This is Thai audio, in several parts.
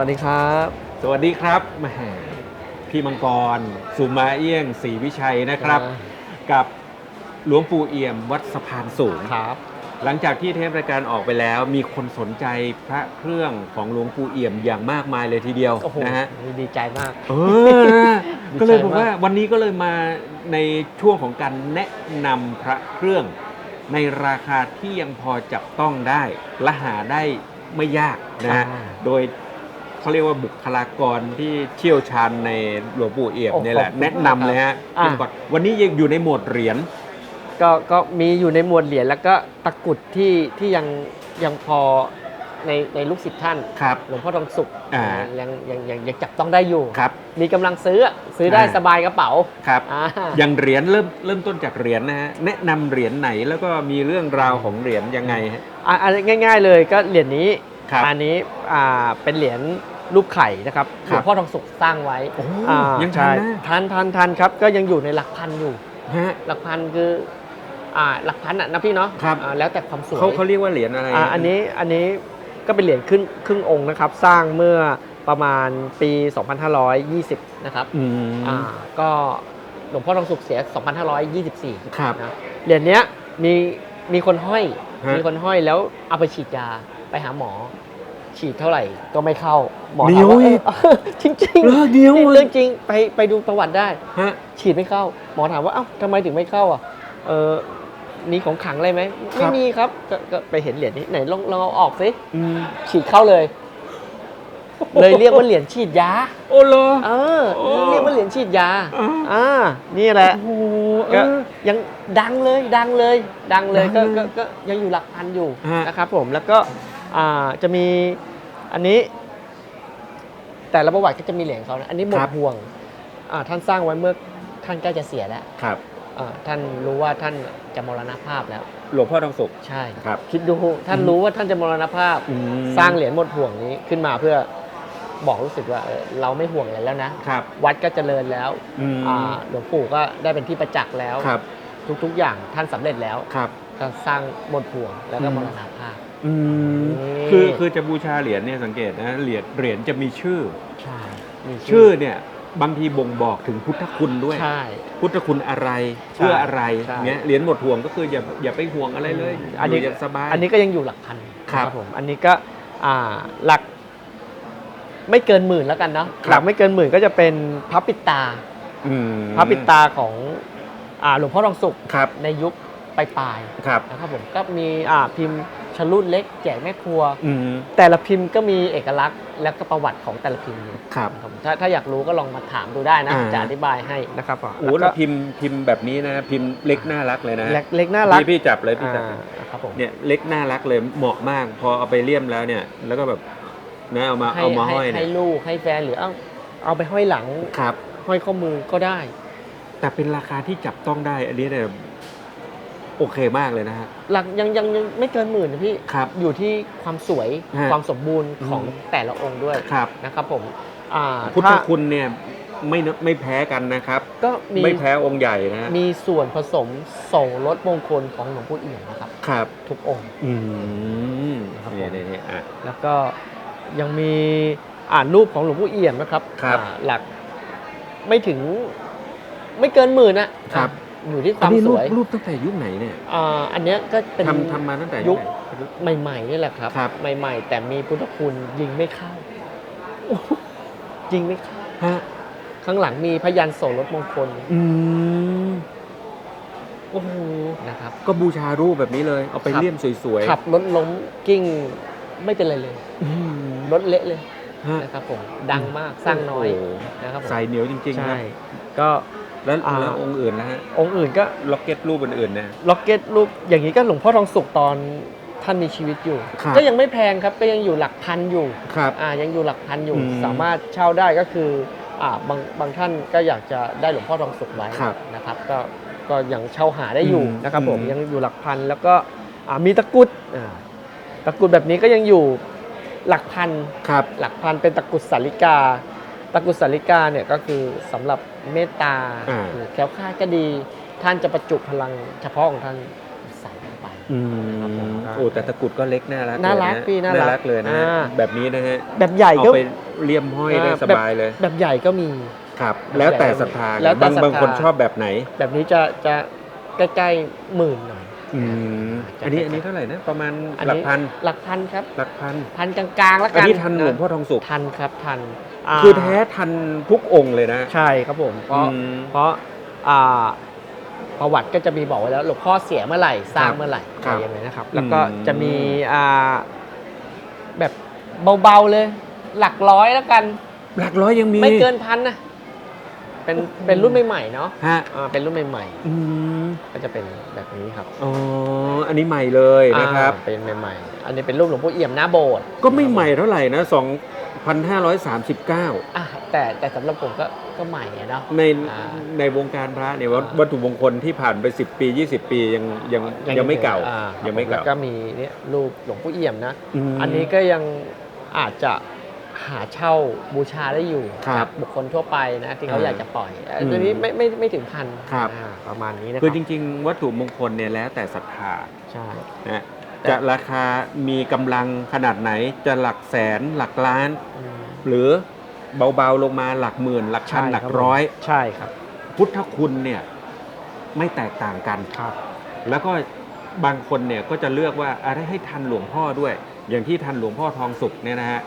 วัสดีครับ สวัสดีครับแหมพี่มังกร สุมาเอี้ยงศรีวิชัยนะครับ กับหลวงปู่เอี่ยมวัดสะพานสูงครับ หลังจากที่เทปรายการออกไปแล้ว มีคนสนใจพระเครื่องของหลวงปู่เอี่ยมอย่างมากมายเลยทีเดียวโอ้โหนะฮะดีใจมากเออดีใจก็เลยบอกว่ามากวันนี้ก็เลยมาในช่วงของการแนะนำพระเครื่อง ในราคาที่ยังพอจับต้องได้และหาได้ไม่ยากนะฮะอ่าโดย เขาเรียกว่าบุคลากรที่เชี่ยวชาญในหลวงปู่เอี่ยมโอ้เนี่ยแหละขอบคุณแนะนำเลยฮะอ่าพี่ก่อนวันนี้ยังอยู่ในโหมดเหรียญ ก็ก็มีอยู่ในหมวดเหรียญแล้วก็ตะกรุดที่ที่ยังยังพอในในลูกศิษย์ท่าน ครับ หลวงพ่อทองสุขอ่า ยังยังยังยังจับต้องได้อยู่ ครับ มีกำลังซื้ออะซื้อได้อ่า สบายกระเป๋าครับ อ่าอย่างเหรียญเริ่มเริ่มต้นจากเหรียญนะฮะ แนะนำเหรียญไหนแล้วก็มีเรื่องราวของเหรียญยังไงฮะ อะอันนี้ง่าย ๆ เลยก็เหรียญนี้ ครับอันนี้อ่าเป็นเหรียญรูปไข่นะครับคหรับลวงพ่อทองสุขสร้างไว้โอ้อ่ายังทันใช่นะทันทันทันครับ ก็ยังอยู่ในหลักพันอยู่ฮะหลักพันคืออ่าหลักพันอะนะพี่เนาะครับอ่าแล้วแต่ความสวยเขาเขาเรียกว่าเหรียญอะไรอ่าอันนี้อันนี้ก็เป็นเหรียญครึ่งครึ่งองค์นะครับ สร้างเมื่อประมาณปี 2520 นะครับอืมอ่าก็หลวงพ่อทองสุขเสีย 2524 ครับนะเหรียญเนี้ยมีมีคนห้อยฮะมีคนห้อยแล้วเอาไปฉีดยา ไปหาหมอ ฉีดเท่าไหร่ก็ไม่เข้าหมอเดี๋ถามยวว่าอีก เอ้ยจริงจริงๆเหรอเดี๋ยวนี่เรื่องจริงไปไปดูประวัติได้ ฮะ ฉีดไม่เข้า หมอถามว่าเอ้าทำไมถึงไม่เข้าอะเออมีของขลังอะไรไหมครัไม่บ มีครับก็ก็ไปเห็นเหรียญนี้ไหนลองลองเอาออกสิอืมฉีดเข้าเลย เลยเรียกว่าเหรียญฉีดยาโอ้โลเออโอ้เรียกว่าเหรียญฉีดยาอ่า อ่านี่แหละโอ้โหเอก็อ ยังดังเลยดังเลย ดังเลยดัก็งเลยก็ก็ยังอยู่หลักพันอยู่ฮะ นะครับผมแล้วก็อ่า จะมีอันนี้ แต่ละประวัติก็จะมีเหรียญเขานะอันนี้หมดห่วงอ่าท่านสร้างไว้เมื่อท่านใกล้จะเสียแล้วครับอ่าท่านรู้ว่าท่านจะมรณภาพแล้ว หลวงพ่อทองสุขใช่ครับ คิดดูท่านรู้ว่าท่านจะมรณภาพอืมสร้างเหรียญหมดห่วงนี้ขึ้นมาเพื่อบอกรู้สึกว่าเออเราไม่ห่วงอะไรแล้วนะครับวัดก็เจริญแล้วอืมอ่าหลวงปู่ก็ได้เป็นที่ประจักษ์แล้วครับทุกๆอย่างท่านสำเร็จแล้วครับก็สร้างหมดห่วงแล้วก็อืมมรณภาพ อืมนี่คือคือจะบูชาเหรียญเนี่ยสังเกตนะเหรียญเหรียญจะมีชื่อ ใช่มีชื่อเนี่ยบางทีบ่งบอกถึงพุทธคุณด้วย ใช่ พุทธคุณอะไรใช่เพื่ออะไรใช่เงี้ยเหรียญหมดห่วงก็คืออย่าอย่าไปห่วงอะไรเลยอันนี้ยู่อย่างสบาย อันนี้ก็ยังอยู่หลักพันครับนะผมอันนี้ก็อ่าหลัก ไม่เกินหมื่นแล้วกันเนาะครับ หลักไม่เกินหมื่นก็จะเป็นพระปิดตา อืมพระปิดตาของอ่าหลวงพ่อทองสุขครับในยุคปลายครับ ๆนะครับผมก็มีอ่าพิมพ์ ชะลุ่นเล็กแจกแม่ครัว อืม แต่ละพิมพ์ก็มีเอกลักษณ์และก็ประวัติของแต่ละพิมพ์อยู่ครับครับถ้าถ้าอยากรู้ก็ลองมาถามดูได้นะอ่า จะอธิบายให้นะครับผมโอ้แล้วพิมพ์พิมพ์แบบนี้นะพิมพ์เล็กน่ารักเลยนะเล็กเล็กน่ารักพี่พี่จับเลยพี่จับอ่าครับผม เนี่ยเล็กน่ารักเลยเหมาะมาก พอเอาไปเลี่ยมแล้วเนี่ย แล้วก็แบบนะเอามาให้เอามาให้ห้อยเนี่ให้ยลูกให้แฟนหรือเอาเอาไปห้อยหลังครับ ห้อยข้อมือก็ได้ แต่เป็นราคาที่จับต้องได้ อันนี้เนี่ย โอเคมากเลยนะฮะ หลักยังยังยังไม่เกินหมื่นนะพี่ครับอยู่ที่ความสวยฮะความสมบูรณ์ของอืม แต่ละองค์ด้วยครับ นะครับผมอ่าพุทธถ้าคุณเนี่ยไม่นไม่แพ้กันนะครับ ก็มีไม่แพ้องค์ใหญ่นะฮะมีส่วนผสมส่งลดมงคลของหลวงปู่เอี่ยมนะครับ ครับ ทุกองค์ อืมครับเนี่ยผมเนี่ยเนี่ยอะ แล้วก็ยังมีอ่านรูปของหลวงปู่เอี่ยมนะครับครับอ่าหลักไม่ถึงไม่เกินหมื่นนะครับ อ ยู่ที่คอันวามนี้สรูปวยรูปตั้งแต่ยุคไหนเนี่ยอ่าอันเนี้ยก็เป็น ทำทำมาตั้งแต่ยุค ไหน ใหม่ ๆ นี่แหละครับ ครับ ใหม่ ๆ แต่มีพุทธคุณยิงไม่เข้าโอ้โหยิงไม่เข้า ฮะข้างหลังมีพยันโสรถมงคลอืมโอ้โหนะครับ ก็บูชารูปแบบนี้เลย เอาไปครับ เลี่ยมสวยๆขับรถล้มกิ้งไม่เป็นไรเลยอืมรถเละเลยฮะนะครับผมดังมากสร้างน้อยโโหนะครับผมใส่เหนียวจริงๆคใช่รับก็ แล้วอ่า แล้วองค์อื่นนะฮะองค์อื่นก็ล็อกเก็ตรูปอื่นๆเนี่ย ล็อกเก็ตรูปอย่างนี้ก็หลวงพ่อทองสุกตอนท่านมีชีวิตอยู่ ครับ ก็ยังไม่แพงครับก็ยังอยู่หลักพันอยู่ครับ อ่ายังอยู่หลักพันอยู่ อืมสามารถเช่าได้ก็คืออ่าบางบางท่านก็อยากจะได้หลวงพ่อทองสุกไว้ครับนะครับ ก็ก็ยังเช่าหาได้อยู่อืมนะครับผมอืม ยังอยู่หลักพันแล้วก็อ่ามีตะกรุดอ่าตะกรุดแบบนี้ก็ยังอยู่หลักพัน ครับ หลักพันเป็นตะกรุดสาลิกา ตะกรุดสาลิกาเนี่ยก็คือสำหรับเมตตาอ่าหรือแคล้วคลาดก็ดี ท่านจะประจุพลังเฉพาะของท่านใส่ลงไปอืมโอ้แต่ตะกรุดก็เล็กน่ารักน่ารักเลยะพี่น่ารักเลยนะฮะอ่าแบบนี้นะฮะแบบใหญ่เอาก็ไปเลี่ยมห้อยได้อ่าสบายเลย แบบใหญ่ก็มีครับแบบแล้วแต่ใหญ่ศรัทธาแล้วแต่บางศรัทธาบางคนชอบแบบไหน แบบนี้จะจะใกล้ๆหมื่นหน่อยอืมจะอันนี้ใกล้ๆอันนี้เท่าไหร่นะประมาณอันหลันี้กพันหลักพันครับหลักพันพันกลางๆแล้วอันกันนี้ทันหลวงพ่อทองสุขทันครับทันา คือแท้ทันทุกองค์เลยนะ ใช่ครับผม เพราะอืม เพราะอ่าประวัติก็จะมีบอกไว้แล้วหลวงพ่อเสียเมื่อไหร่สร้างครับเมื่อไหร่ครัอะบไรอย่างเงี้ยนะครับ แล้วก็อืม จะมีอ่าแบบเบาๆเลย หลักร้อยแล้วกัน หลักร้อยยังมี ไม่เกินพันนะ เป็นเป็นรุ่นใหม่ๆเนาะฮะอ่าเป็นรุ่นใหม่อืมๆก็จะเป็นแบบนี้ครับอ๋ออันนี้ใหม่เลยนะครับ อ่าเป็นใหม่ๆ อันนี้เป็นรูปหลวงพ่อเอี่ยมหน้าโบสถ์ก็ไม่ใหม่เท่าไหร่นะ 2,539 อะแต่แต่สำหรับผมก็ก็ใหม่อะเนาะ ในอ่าในวงการพระเนี่ยวัตอ่า วัตถุมงคลที่ผ่านไป 10 ปี 20 ปียังยังยังไม่เก่าอ่ยังไม่แล้เก่าวก็มีเนี่ยรูปหลวงพ่อเอี่ยมนะมอันนี้ก็ยังอาจจะ หาเช่าบูชาได้อยู่ครับบุคคลทั่วไปนะที่เขาอ่าอยากจะปล่อยอืมอันนี้ไม่ไม่ไม่ถึงพันครับอ่าประมาณนี้นะคคืรัอบจริง ๆ วัตถุมงคลเนี่ยแล้วแต่ศรัทธาใช่นะแต่จะราคามีกำลังขนาดไหนจะหลักแสนหลักล้านอืมหรือเบาๆลงมาหลักหมื่น หลักพันใช่หลักคบร้อยใช่ครับ พุทธคุณเนี่ยไม่แตกต่างกันครับ แล้วก็บางคนเนี่ยก็จะเลือกว่าอะไรให้ทันหลวงพ่อด้วย อย่างที่ทันหลวงพ่อทองสุขเนี่ยนะฮะ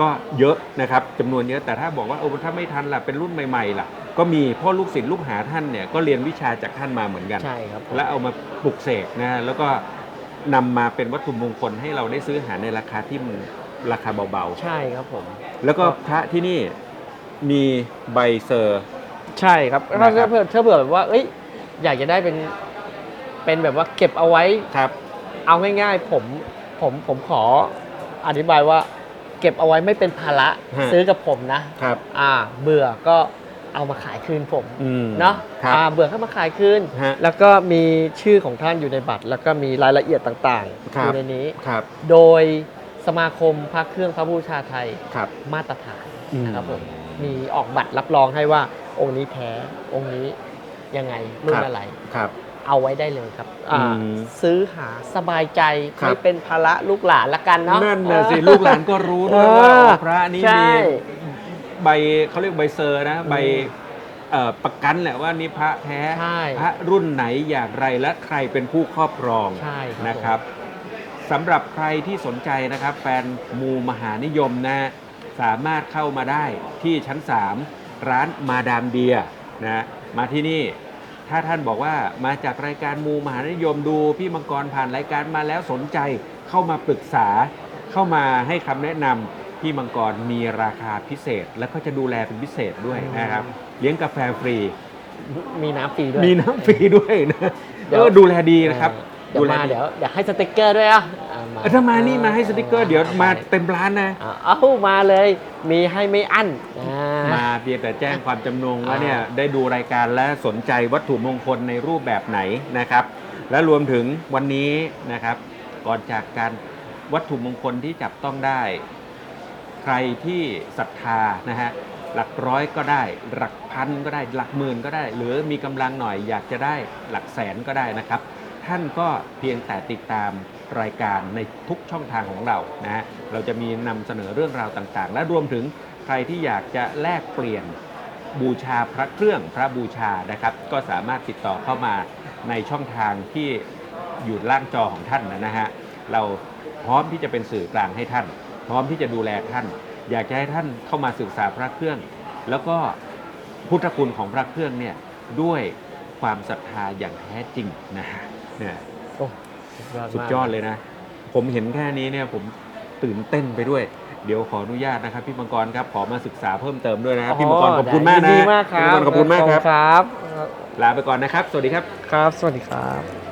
ก็เยอะนะครับจำนวนเยอะแต่ถ้าบอกว่าโอ้ถ้าไม่ทันล่ะเป็นรุ่นใหม่ๆล่ะ ก็มีเพ่อลูกศิษย์ลูกหาท่านเนี่ยก็เรียนวิชาจากท่านมาเหมือนกัน ใช่ครับผม แล้วเอามาปลุกเสกนะฮะแล้วก็นำมาเป็นวัตถุมงคลให้เราได้ซื้อหาในราคาที่มันราคาเบาใช่ครับผม ๆ แล้วก็พระที่นี่มีใบเซอร์ ใช่ครับนะครัถ้าบเผื่อถ้าเผื่อแบบว่า เอ้ย อยากจะได้เป็น เป็นแบบว่าเก็บเอาไว้ ครับ เอาง่ายๆ ผม ผม ผมขออธิบายว่า เก็บเอาไว้ไม่เป็นภาระฮะซื้อกับผมนะครับอ่าเบื่อก็เอามาขายคืนผมอืมเนาะครับอ่าเบื่อก็มาขายคืน ฮะแล้วก็มีชื่อของท่านอยู่ในบัตร แล้วก็มีรายละเอียดต่างๆครัอบ ยู่ในนี้ ครับโดยสมาคมพระเครื่องพระบูชาไทยครับ มาตรฐานอืม นะครับผมมีออกบัตรรับรองให้ว่าองค์นี้แท้องค์นี้ยังไงรุ่นครับอะไร ครับ เอาไว้ได้เลยครับอ่าอืม ซื้อหาสบายใจครับ ไม่เป็นภาระลูกหลานละกันเนาะ นั่นนะสิเออลูกหลานก็รู้ด้วยเออว่าอ๋อพระนี่ใช่ มีใบเขาเรียกใบเซอร์นะ ใบเอ่อประกันแหละว่านี่พระแท้ ใช่ พระรุ่นไหนอย่างไรและใครเป็นผู้ครอบครองใช่ครับนะครับสำหรับใครที่สนใจนะครับ แฟนมูมหานิยมนะสามารถเข้ามาได้ที่ชั้น 3 ร้านมาดามเดียนะมาที่นี่ ถ้าท่านบอกว่ามาจากรายการมูมหานิยมดูพี่มังกรผ่านรายการมาแล้วสนใจเข้ามาปรึกษา เข้ามาให้คำแนะนำพี่มังกรมีราคาพิเศษ แล้วก็จะดูแลเป็นพิเศษด้วยนะครับ เลี้ยงกาแฟฟรี มีน้ำฟรีด้วย มีน้ำฟรีด้วยนะเดี๋เอยว อดูแลดีนะครับเดี๋ยวมาแลเดี๋ยวอยากให้สติกเกอร์ด้วยอะอะเออถ้ามานี่มาให้สติกเกอร์เดี๋ยวมาเต็มร้านนะ อะเอ้ามาเลย มีให้ไม่อั้นอ่า มาเพียงแต่แจ้งความจำนงว่าอ่าเนี่ยได้ดูรายการและสนใจวัตถุมงคลในรูปแบบไหนนะครับ และรวมถึงวันนี้นะครับ ก่อนจากการวัตถุมงคลที่จับต้องได้ ใครที่ศรัทธานะฮะหลักร้อยก็ได้ หลักพันก็ได้หลักหมื่นก็ได้ หรือมีกำลังหน่อยอยากจะได้หลักแสนก็ได้นะครับ ท่านก็เพียงแต่ติดตามรายการในทุกช่องทางของเรานะฮะเราจะมีนำเสนอเรื่องราวต่างๆ และรวมถึง ใครที่อยากจะแลกเปลี่ยนบูชาพระเครื่องพระบูชานะครับ ก็สามารถติดต่อเข้ามาในช่องทางที่อยู่ล่างจอของท่านนะฮะเราพร้อมที่จะเป็นสื่อกลางให้ท่าน พร้อมที่จะดูแลท่าน อยากจะให้ท่านเข้ามาศึกษาพระเครื่อง แล้วก็พุทธคุณของพระเครื่องเนี่ยด้วยความศรัทธาอย่างแท้จริงนะฮะเนี่ยโอ้มากสุดยอดเลยนะ ผมเห็นแค่นี้เนี่ยผมตื่นเต้นไปด้วย เดี๋ยวขออนุญาตนะครับพี่มังกรครับขอมาศึกษาเพิ่มเติมด้วยนะครับพี่มังกรขอบคุณมากนะดีมากคพี่รัมับงกรขอบคุณมากครับครับ ลาไปก่อนนะครับ สวัสดีครับ ครับ สวัสดีครับ